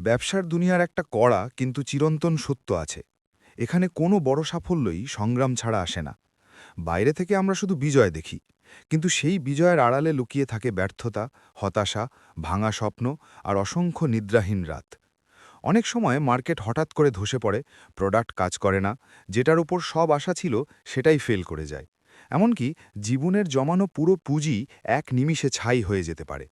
ব্যবসার দুনিয়ার একটা কড়া কিন্তু চিরন্তন সত্য আছে। এখানে কোনো বড় সাফল্যই সংগ্রাম ছাড়া আসে না। বাইরে থেকে আমরা শুধু বিজয় দেখি, কিন্তু সেই বিজয়ের আড়ালে লুকিয়ে থাকে ব্যর্থতা, হতাশা, ভাঙা স্বপ্ন আর অসংখ্য নিদ্রাহীন রাত। অনেক সময় মার্কেট হঠাৎ করে ধসে পড়ে, প্রোডাক্ট কাজ করে না, যেটার উপর সব আশা ছিল সেটাই ফেল করে যায়। এমনকি জীবনের জমানো পুরো পুঁজি এক নিমিষে ছাই হয়ে যেতে পারে।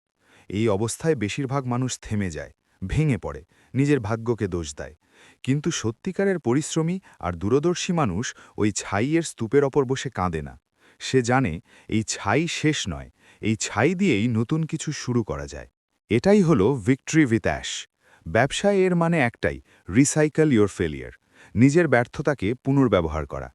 এই অবস্থায় বেশিরভাগ মানুষ থেমে যায়। ভেঙে পড়ে, নিজের ভাগ্যকে দোষ দেয়। কিন্তু সত্যিকারের পরিশ্রমী আর দূরদর্শী মানুষ ওই ছাইয়ের স্তূপের ওপর বসে কাঁদে না। সে জানে এই ছাই শেষ নয়, এই ছাই দিয়েই নতুন কিছু শুরু করা যায়। এটাই হলো ভিক্টরি উইথ অ্যাশ ব্যবসায় এর মানে একটাই রিসাইকেল ইয়োর ফেলিয়ার নিজের ব্যর্থতাকে পুনর্ব্যবহার করা।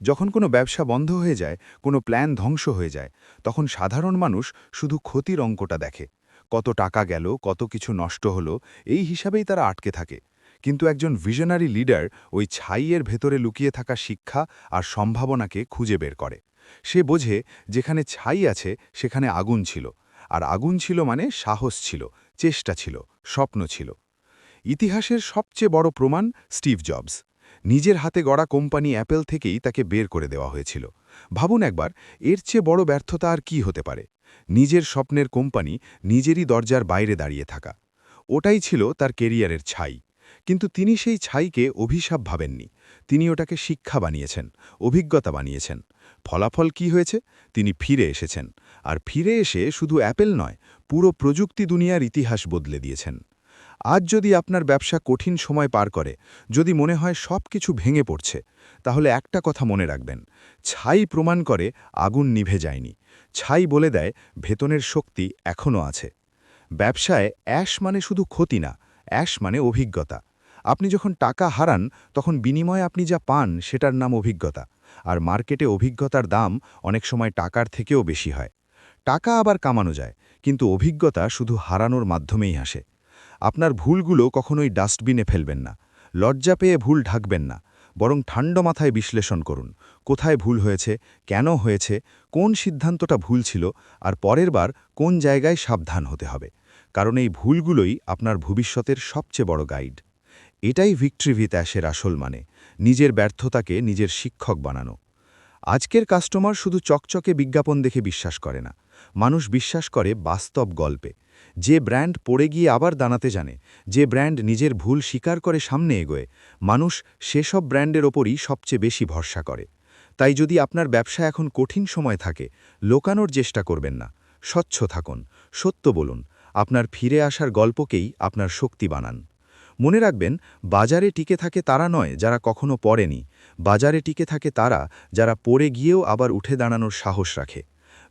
যখন কোনো ব্যবসা বন্ধ হয়ে যায়, কোনো প্ল্যান ধ্বংস হয়ে যায়, তখন সাধারণ মানুষ শুধু ক্ষতির অঙ্কটা দেখে। কত টাকা গেল, কত কিছু নষ্ট হলো, এই হিসাবেই তারা আটকে থাকে। কিন্তু একজন ভিশনারি লিডার ওই ছাইয়ের ভেতরে লুকিয়ে থাকা শিক্ষা আর সম্ভাবনাকে খুঁজে বের করে। সে বোঝে যেখানে ছাই আছে, সেখানে আগুন ছিল। আর আগুন ছিল মানে সাহস ছিল, চেষ্টা ছিল, স্বপ্ন ছিল। ইতিহাসের সবচেয়ে বড় প্রমাণ স্টিভ জবস। নিজের হাতে গড়া কোম্পানি অ্যাপেল থেকেই তাকে বের করে দেওয়া হয়েছিল। ভাবুন একবার, এর চেয়ে বড় ব্যর্থতা আর কি হতে পারে? নিজের স্বপ্নের কোম্পানি নিজেরই দরজার বাইরে দাঁড়িয়ে থাকা। ওটাই ছিল তার কেরিয়ারের ছাই। কিন্তু তিনি সেই ছাইকে অভিশাপ ভাবেননি। তিনি ওটাকে শিক্ষা বানিয়েছেন, অভিজ্ঞতা বানিয়েছেন। ফলাফল কি হয়েছে? তিনি ফিরে এসেছেন। আর ফিরে এসে শুধু অ্যাপেল নয়, পুরো প্রযুক্তি দুনিয়ার ইতিহাস বদলে দিয়েছেন। আজ যদি আপনার ব্যবসা কঠিন সময় পার করে, যদি মনে হয় সব কিছু ভেঙে পড়ছে, তাহলে একটা কথা মনে রাখবেন। ছাই প্রমাণ করে আগুন নিভে যায়নি। ছাই বলে দেয়, ভেতনের শক্তি এখনও আছে। ব্যবসায় অ্যাশ মানে শুধু ক্ষতি না, অ্যাশ মানে অভিজ্ঞতা। আপনি যখন টাকা হারান, তখন বিনিময়ে আপনি যা পান, সেটার নাম অভিজ্ঞতা। আর মার্কেটে অভিজ্ঞতার দাম অনেক সময় টাকার থেকেও বেশি হয়। টাকা আবার কামানো যায়, কিন্তু অভিজ্ঞতা শুধু হারানোর মাধ্যমেই আসে। আপনার ভুলগুলো কখনোই ডাস্টবিনে ফেলবেন না। লজ্জা পেয়ে ভুল ঢাকবেন না। বরং ঠান্ডা মাথায় বিশ্লেষণ করুন, কোথায় ভুল হয়েছে, কেন হয়েছে, কোন সিদ্ধান্তটা ভুল ছিল, আর পরের বার কোন জায়গায় সাবধান হতে হবে। কারণ এই ভুলগুলোই আপনার ভবিষ্যতের সবচেয়ে বড় গাইড। এটাই ভিক্টরি ভিত্যাসের আসল মানে নিজের ব্যর্থতাকে নিজের শিক্ষক বানানো। আজকের কাস্টমার শুধু চকচকে বিজ্ঞাপন দেখে বিশ্বাস করে না। মানুষ বিশ্বাস করে বাস্তব গল্পে। যে ব্র্যান্ড পড়ে গিয়ে আবার দাঁড়াতে জানে, যে ব্র্যান্ড নিজের ভুল স্বীকার করে সামনে এগোয়, মানুষ সেসব ব্র্যান্ডের ওপরই সবচেয়ে বেশি ভরসা করে। তাই যদি আপনার ব্যবসা এখন কঠিন সময় থাকে, লোকানোর চেষ্টা করবেন না। স্বচ্ছ থাকুন, সত্য বলুন, আপনার ফিরে আসার গল্পকেই আপনার শক্তি বানান। মনে রাখবেন, বাজারে টিকে থাকে তারা নয় যারা কখনো পড়েনি, বাজারে টিকে থাকে তারা যারা পড়ে গিয়েও আবার উঠে দাঁড়ানোর সাহস রাখে।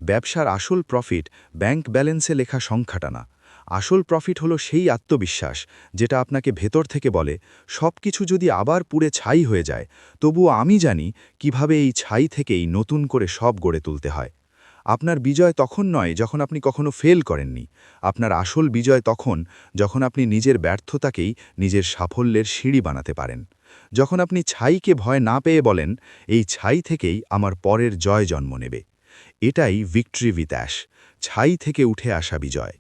ব্যবসার আসল প্রফিট ব্যাংক ব্যালেন্সে লেখা সংখ্যাটা না। আসল প্রফিট হলো সেই আত্মবিশ্বাস, যেটা আপনাকে ভেতর থেকে বলে সব কিছু যদি আবার পুড়ে ছাই হয়ে যায়, তবুও আমি জানি কীভাবে এই ছাই থেকেই নতুন করে সব গড়ে তুলতে হয়। আপনার বিজয় তখন নয় যখন আপনি কখনো ফেল করেননি। আপনার আসল বিজয় তখন যখন আপনি নিজের ব্যর্থতাকেই নিজের সাফল্যের সিঁড়ি বানাতে পারেন। যখন আপনি ছাইকে ভয় না পেয়ে বলেন, এই ছাই থেকেই আমার পরের জয় জন্ম নেবে। এটাই ভিক্টরি বিতাস ছাই থেকে উঠে আসা বিজয়।